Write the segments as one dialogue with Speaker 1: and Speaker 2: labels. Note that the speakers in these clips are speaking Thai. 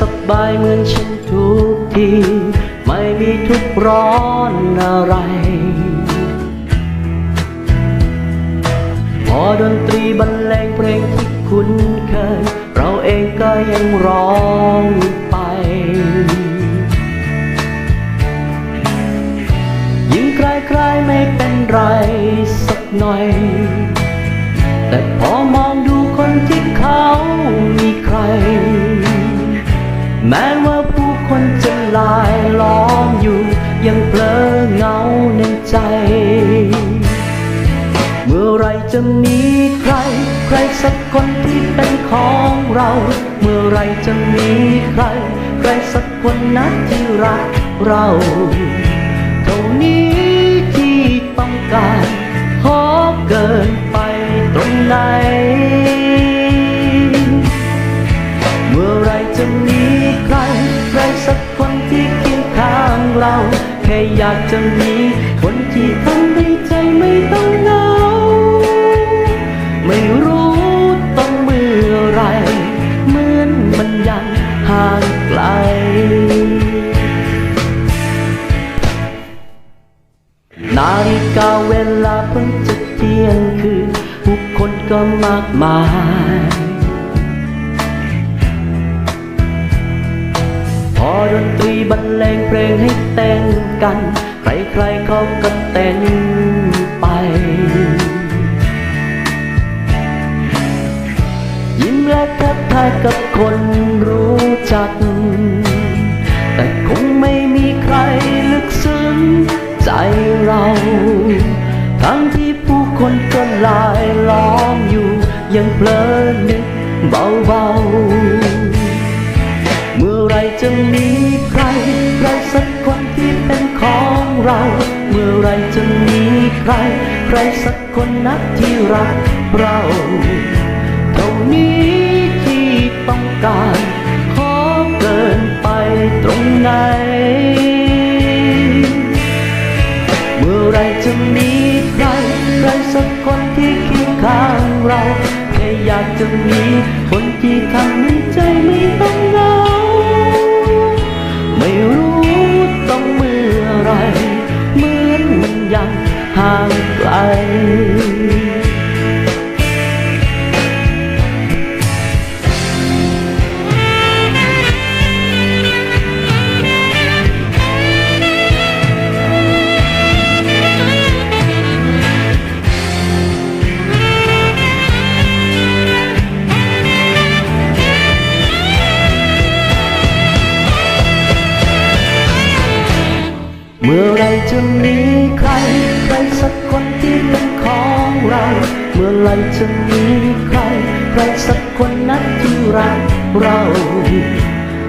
Speaker 1: สบายเหมือนฉันทุกที ไม่มีทุกร้อนอะไร พอดนตรีบรรเลงเพลงที่คุ้นเคย เราเองก็ยังร้องไป ยิ่งใครๆไม่เป็นไรสักหน่อย แต่พอมองดู แม้ว่าผู้คนจะลายล้อมอยู่ ยังเพลอเหงาในใจ เมื่อไรจะมีใคร ใครสักคนที่เป็นของเรา เมื่อไรจะมีใคร ใครสักคนนัดที่รักเรา จะมีใครใครสักคนที่เคียงข้างเรา แค่อยากจะมีคนที่ทำให้ใจไม่ต้องเหงา ไม่รู้ต้องเมื่อไร เหมือนมันยังห่างไกล นาฬิกาเวลาเพิ่งจะเที่ยงคืนผู้คนก็มากมาย พอดนตรีบรรเลงเพลงให้เต้นกัน ใครๆเขาก็เต้นไป ยิ้มและทักทายกับคนรู้จัก แต่คงไม่มีใครลึกซึ้งใจเรา ทั้งที่ผู้คนก็ลายล้อมอยู่ยังเพลินนึกเบาๆเมื่อไร จะมีใคร ใครสักคนที่เป็นของเรา เมื่อไรจะมีใคร ใครสักคนนักที่รักเราเท่านี้ที่ต้องการ ขอเกินไปตรงไหน เมื่อไรจะมีใคร ใครสักคนที่เคียงข้างเราแค่อยากจะมีคนที่ทำให้ใจไม่ต้องเหง เมื่อไรจะมีใครใครสักคนที่เป็นของเรา เมื่อไรจะมีใครใครสักคนนัดที่รักเรา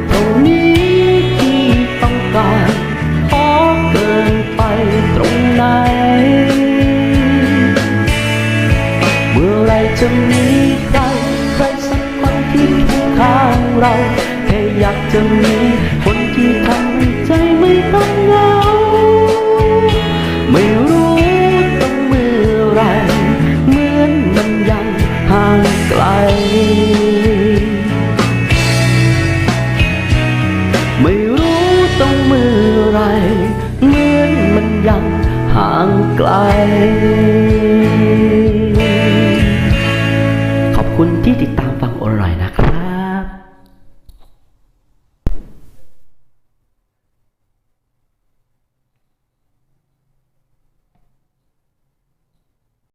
Speaker 1: เท่านี้ที่ต้องการขอเกินไปตรงไหน เมื่อไรจะมีใครใครสักคนที่คียงข้างเราแค่อยากจะมี ห่างไกล ขอบคุณที่ติดตามฟังออนไลน์นะครับ